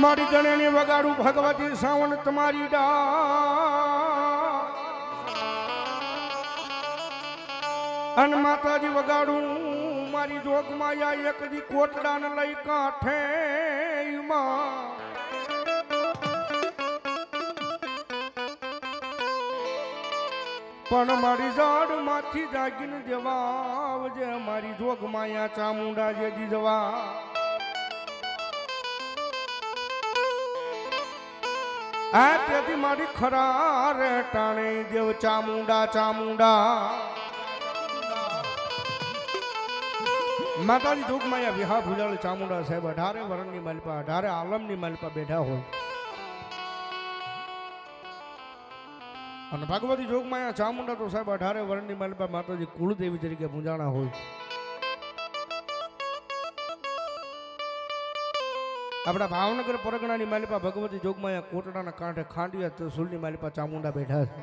મારી ગણેની વગાડું ભગવતી સાવણ તમારી ડા અન માતાજી વગાડું મારી જોગમાં એક દી કોટડાને લઈ કાંઠે માં પણ મારી જાડમાંથી જાગીને જવા આવજે. મારી જોગ માયા ચામુંડા જેજી જવા. આ તેથી મારી ખરા રે ટાણે દેવ ચામુંડા ચામુંડા. માતાજી જોગ માયા વિહા ભુજાળ ચામુંડા સાહેબ અઢારે વરણની મલપા, અઢારે આલમની મલપા બેઠા હોય. અને ભગવતી જોગમાં ચામુંડા તો સાહેબ અઢારે વર્ણની માલપા માતાજી કુળદેવી તરીકે પૂજાણા હોય. આપણા ભાવનગર પરગણાની માલિપા ભગવતી જોગમાં કોટડાના કાંઠે ખાંડિયા ત્રિશુલની માલિપા ચામુંડા બેઠા છે.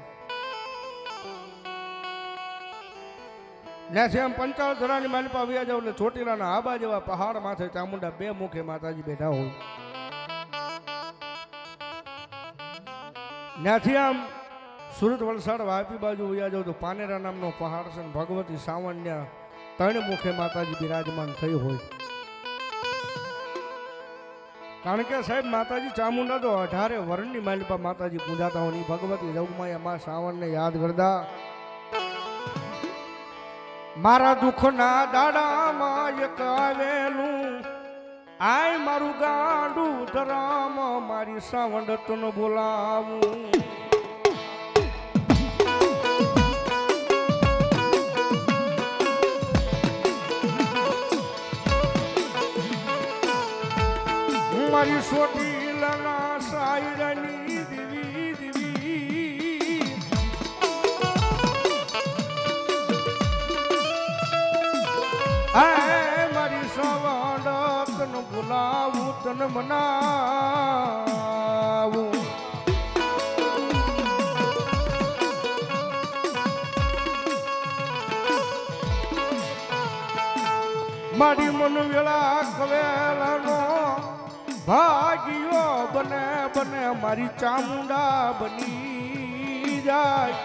ત્યાંથી આમ પંચાવન ધરાની માલિપા વ્યા જાવ એટલે ચોટીલાના આબા જેવા પહાડ માથે ચામુંડા બે મુખે માતાજી બેઠા હોય. ત્યાંથી આમ સુરત વલસાડ વાપી બાજુ વયા જાઓ તો પાનેરા નામનો પહાડ છે ભગવતી સાવણ્યા ત્રણ મુખે માતાજી બિરાજમાન થઈ હોય. કારણ કે સાહેબ, માતાજી ચામુંડા તો અઢારે વર્ણની માલિપા માતાજી પૂજાતા હોય ભગવતી જગમાયા એમાં શ્રાવણને યાદ કરતા. મારા દુઃખના દાડામાં એક આવેલું, આય મારું ગાંડું ધરામ મારી સાવંડતનો બોલાવું. મારી સોટી લના સાયરાની દીવી દીવી. આ મારી સવાડ તન બોલાવું તન મનાવું. મારી મન વેળા કવેલાનો ભાગ્યો બને બને, મારી ચામુંડા બની જાય.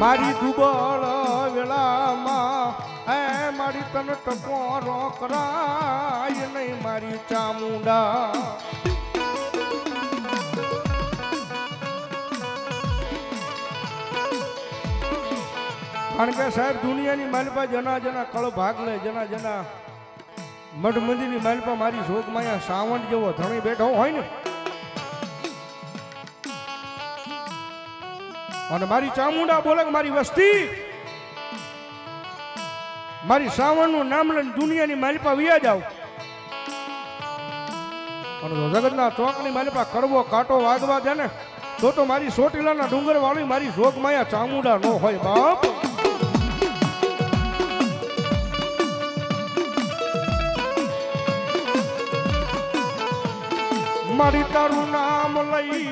મારી દુબળ વેળામાં એ મારી તને ટકોરો કરાય નહીં મારી ચામુંડા. કારણ કે સાહેબ, દુનિયાની માલપા જના જના કળો ભાગ લે, જના જના મઠ મંદિરની માલપા મારી શોક માયા સાવંત જેવો ધણી બેઠો હોય ને. અને મારી ચામુંડા બોલે મારી વસ્તી. મારી સાવણનું નામ લઈને દુનિયાની માલપા વિયા જાવ. અને જગતના ચોકની માલપા કરવો કાંટો વાગવા દે ને, તો તો મારી સોટીલાના ડુંગર વાળી મારી જોગ માયા ચામુંડા નો હોય બાપ. મારી તારું નામ લઈ.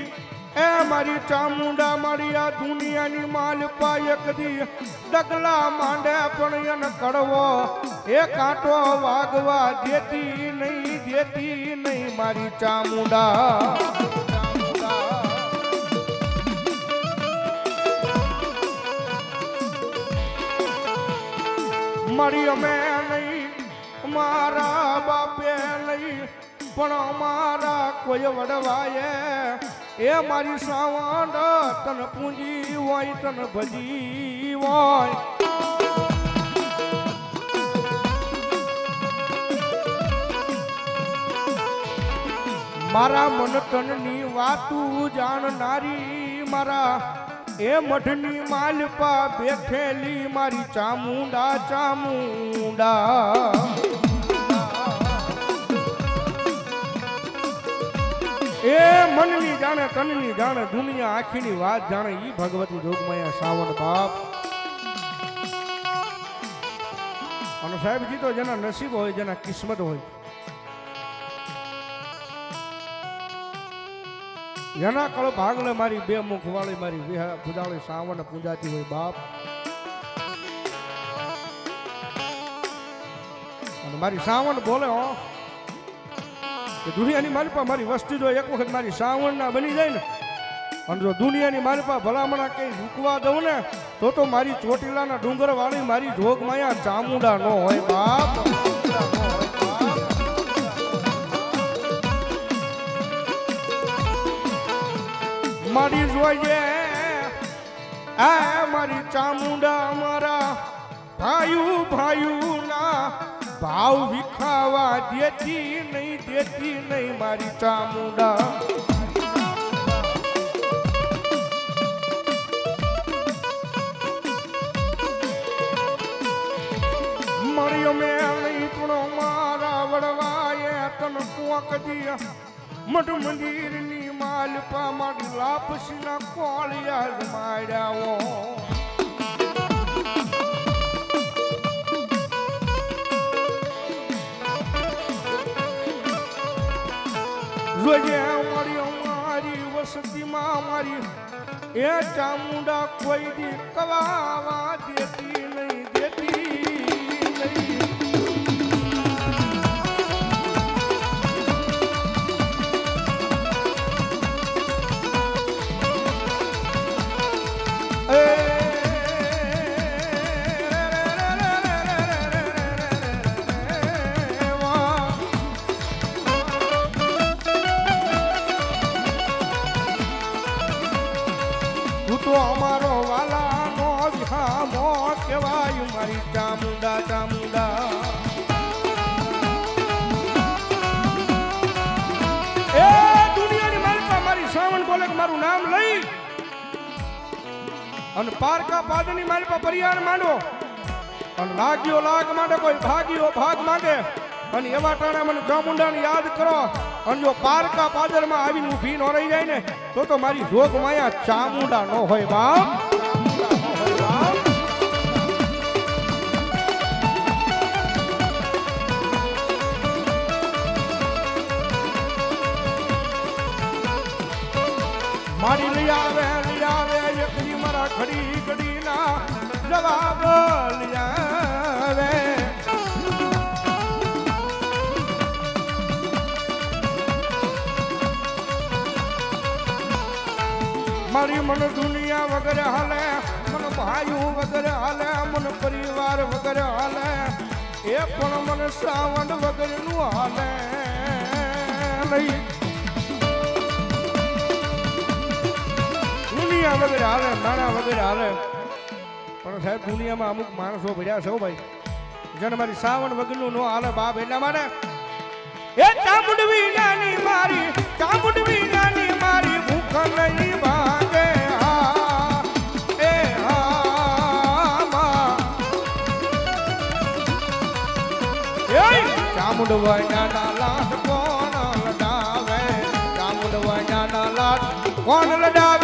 એ મારી ચામુંડા, મારી આ દુનિયાની માલપા એક દી ડગલા માંડે પણ એને કડવો. એ કાંટો વાગવા દેતી નહીં દેતી નહીં મારી ચામુંડા. મારી અમે નહીં, મારા બાપે નહીં. પણ અમારા કોઈ વડવાય એ મારી સાવંડ તન પૂંજી હોય, તન ભજી હોય. મારા મન તનની વાતું જાણનારી મારા એ મઠની માલપા બેઠેલી મારી ચામુંડા ચામુંડા. એ મનની જાણે, તનની જાણે, દુનિયા આખીની વાત જાણે, ઈ ભગવતી જોગમાયા સાવન બાપ. અને સાહેબજી તો જેના નસીબ હોય, જેના કિસ્મત હોય. એના કળ ભાગલે મારી બે મુખ વાળી મારી પૂજાળી સાવણ પૂજાતી હોય બાપ. અને મારી સાવન બોલે, હો. કે દુનિયાની મારી પાસે મારી વસ્તી જો એક વખત મારી શ્રાવણના બની જાય ને, અને જો દુનિયાની મારી પાસે ભલામણા કંઈ રૂકવા દઉં ને, તો તો મારી ચોટીલાના ડુંગર વાળી મારી જોગ માયા ચામુંડા ન હોય, બાપ. મારી જોઈએ આ મારી ચામુંડા મારા ભાયુ ભાયુ ના ભાવ વિખાવા દેતી નહીં દેતી નહીં મારી ચામુંડા. મળ્યો મેં પણ મારા વડવાએ તન કુંક દિયા. મઠ મંદિરની માલપા મારી લાપસીના કોળિયા માર્યાઓ રોજે અમારી અમારી વસતીમાં મારી એ ચામુંડા કોઈ દી કવાવા દેતી નહીં દેતી નહીં. એ દુનિયાની માલિકા મારી શ્રાવણ બોલે મારું નામ લઈ। અને પારકા પાદની માલિકા પરિયાર માંડો। અને લાગ્યો લાગ માંડે, કોઈ ભાગ્યો ભાગ માંગે અને એવા ટાણા મને ચામુંડાને યાદ કરો। અને જો પારકા પાદરમાં આવીને ઊભી ન રહી જાય ને, તો તો મારી જોગ માયા ચામુંડા ન હોય બાપ। મારી લઈ આવે લઈ આવે એકલી મારા ઘડી ઘડી ના જવાબ લઈ આવે મારી મન દુનિયા વગર હાલે, મન ભાઈઓ વગર હાલે, મન પરિવાર વગર હાલે, એ પણ મન શ્રાવણ વગરનું હાલે. નહીં દુનિયા વગર હાલે નાણા વગર હાલે પણ સાહેબ, દુનિયામાં અમુક માણસો ભર્યા છે ભાઈ. જેને મારી સાવણ વગરનું નો હાલે બાપ એટલા માટે એ ચામુંડવી નાની મારી ચામુંડવી નાની મારી ભૂખ નહીં ના લાટ કોણ લડાવે? કોણ લડાવે?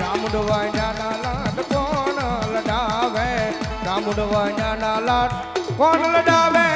ચામુંડવાના લાટ કોણ લડાવે? ચામુંડવાના લાટ કોણ લડાવે?